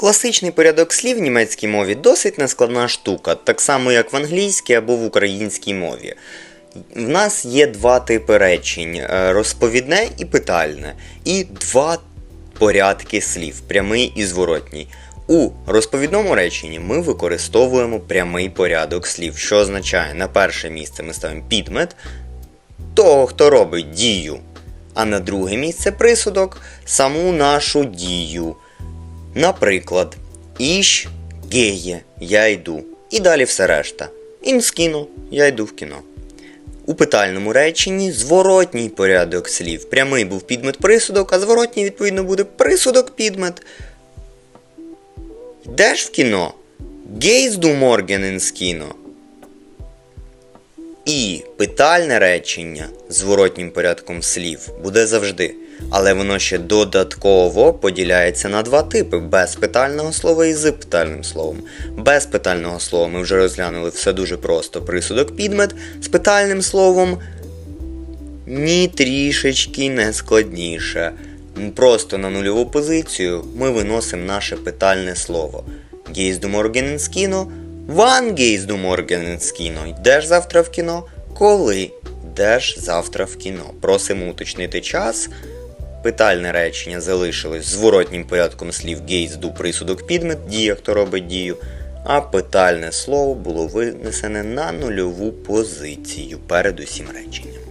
Класичний порядок слів в німецькій мові досить нескладна штука, так само як в англійській або в українській мові. В нас є два типи речень: е, розповідне і питальне, і два порядки слів прямий і зворотній. У розповідному реченні ми використовуємо прямий порядок слів, що означає, на перше місце ми ставимо підмет того, хто робить дію, а на друге місце присудок саму нашу дію. Наприклад, іш геє, я йду. І далі все решта. Інс кіно, я йду в кіно. У питальному реченні зворотній порядок слів. Прямий був підмет присудок, а зворотній, відповідно, буде присудок підмет. Йдеш в кіно? Гейс ду морген інс кіно. І питальне речення зворотнім порядком слів буде завжди, але воно ще додатково поділяється на два типи: без питального слова і з питальним словом. Без питального слова ми вже розглянули все дуже просто. Присудок підмет з питальним словом ні трішечки не складніше. Просто на нульову позицію ми виносимо наше питальне слово. Гейс ду морген ins кіно. Ван гейс ду кіно. Йдеш завтра в кіно? Коли йдеш завтра в кіно? Просимо уточнити час. Питальне речення залишилось зворотнім порядком слів гейс ду присудок підмет, дія, хто робить дію. А питальне слово було винесене на нульову позицію перед усім реченням.